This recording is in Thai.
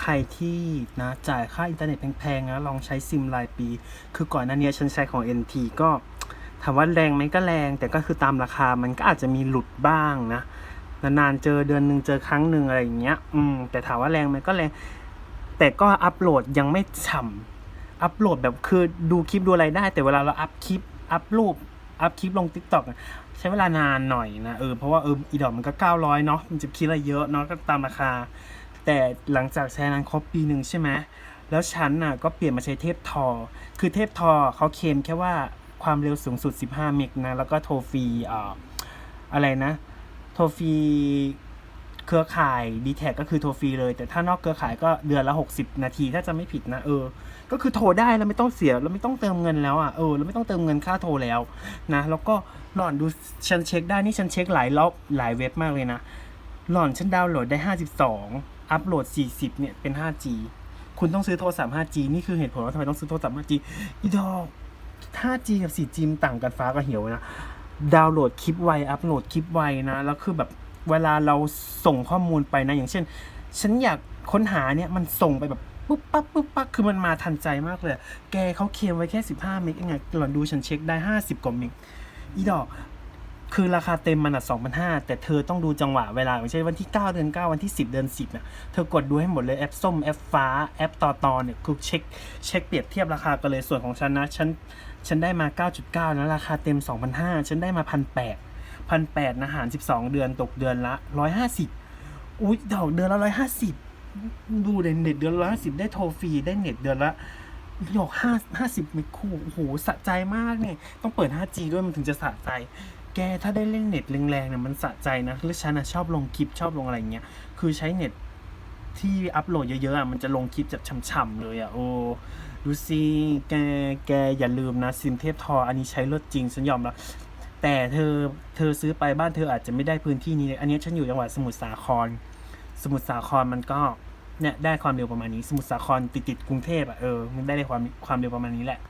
ใครที่นะจ่ายค่าอินเทอร์เน็ตแพงๆนะลองใช้ซิมรายปี คือก่อนหน้านี้ฉันใช้ของ NT ก็ถามว่าแรงไหมก็แรง แต่ก็คือตามราคามันก็อาจจะมีหลุดบ้างนะ นานๆเจอเดือนหนึ่งเจอครั้งหนึ่งอะไรอย่างเงี้ยอืมแต่ถามว่าแรงไหมก็แรง แต่ก็อัปโหลดยังไม่ฉ่ำอัปโหลดแบบคือดูคลิปดูอะไรได้ แต่เวลาเราอัพคลิปอัพรูปอัพคลิปลง t ิ k t o k อะใช้เวลานานหน่อยนะเออเพราะว่าเอออีดอกมันก็ 900เนาะมันจะคิดอะไรเยอะเนาะก็ตามราคา แต่หลังจากใช้นานครบปีหนึ่งใช่ไหมแล้วฉันน่ะก็เปลี่ยนมาใช้เทพทอ คือเทพทอเขาเคลมแค่ว่าความเร็วสูงสุด 15 เมกนะ แล้วก็โทรฟรีอ่าอะไรนะ โทรฟรีเครือข่าย d t แทก็คือโทรฟรีเลย แต่ถ้านอกเครือข่ายก็เดือนละ 60 นาที ถ้าจะไม่ผิดนะ เออ ก็คือโทรได้แล้วไม่ต้องเสีย แล้วไม่ต้องเติมเงินแล้วอะ เออ แล้วไม่ต้องเติมเงินค่าโทรแล้วนะ แล้วก็หล่อนดูฉันเช็คได้ นี่ฉันเช็คหลายรอบหลายเว็บมากเลยนะ หล่อนฉันดาวน์โหลดได้ 52 อัปโหลด 40 เนี่ย เป็น 5G คุณต้องซื้อโทรศัพท์ 5G นี่คือเหตุผลว่าทำไมต้องซื้อโทรศัพท์ 5G อีดอก 5G กับ 4G ต่างกันฟ้ากับเหวนะ ดาวน์โหลดคลิปไว อัปโหลดคลิปไวนะ แล้วคือแบบเวลาเราส่งข้อมูลไปนะ อย่างเช่น ฉันอยากค้นหาเนี่ย มันส่งไปแบบปุ๊บปั๊บปุ๊บปั๊บคือมันมาทันใจมากเลย แกเขาเคลมไว้แค่ 15 เมกเองไงหล่อนดูฉันเช็คได้ 50 กว่าเมกอีดอก คือราคาเต็มมันอะ2,500แต่เธอต้องดูจังหวะเวลาอย่างเช่นวันที่ 9 เดือน 9 วันที่ 10 เดือน 10นะเธอกดดูให้หมดเลยแอปส้มแอปฟ้าแอปต่อตอนเนี่ยคือเช็คเช็คเปรียบเทียบราคากันเลยส่วนของฉันนะฉันฉันได้มา 9.9 นะราคาเต็ม 2,500 ฉันได้มา 1,800 1,800นะหาร 12 เดือนตกเดือนละ 150 อุ้ยดอกเดือนละ 150 ดูเลยเน็ตเดือนละ150 ได้โทรฟรีได้เน็ตเดือนละหยอกห้าห้าสิบมกคู่โอ้โหสะใจมากเนี่ย ต้องเปิด 5G ด้วยมันถึงจะสะใจ แกถ้าได้เล่นเน็ตแรงๆเนี่ยมันสะใจนะแล้วฉันอะชอบลงคลิปชอบลงอะไรเงี้ย คือใช้เน็ตที่อัพโหลดเยอะๆอะมันจะลงคลิปแบบฉ่ำๆเลยอะโอ้ดูสิแกแกอย่าลืมนะซิมเทพทออันนี้ใช้รถจริงฉันยอมรับแต่เธอเธอซื้อไปบ้านเธออาจจะไม่ได้พื้นที่นี้ อันนี้ฉันอยู่จังหวัดสมุทรสาคร สมุทรสาครมันก็เนี่ยได้ความเร็วประมาณนี้ สมุทรสาครติดติดกรุงเทพอะเออมันได้ความความเร็วประมาณนี้แหละ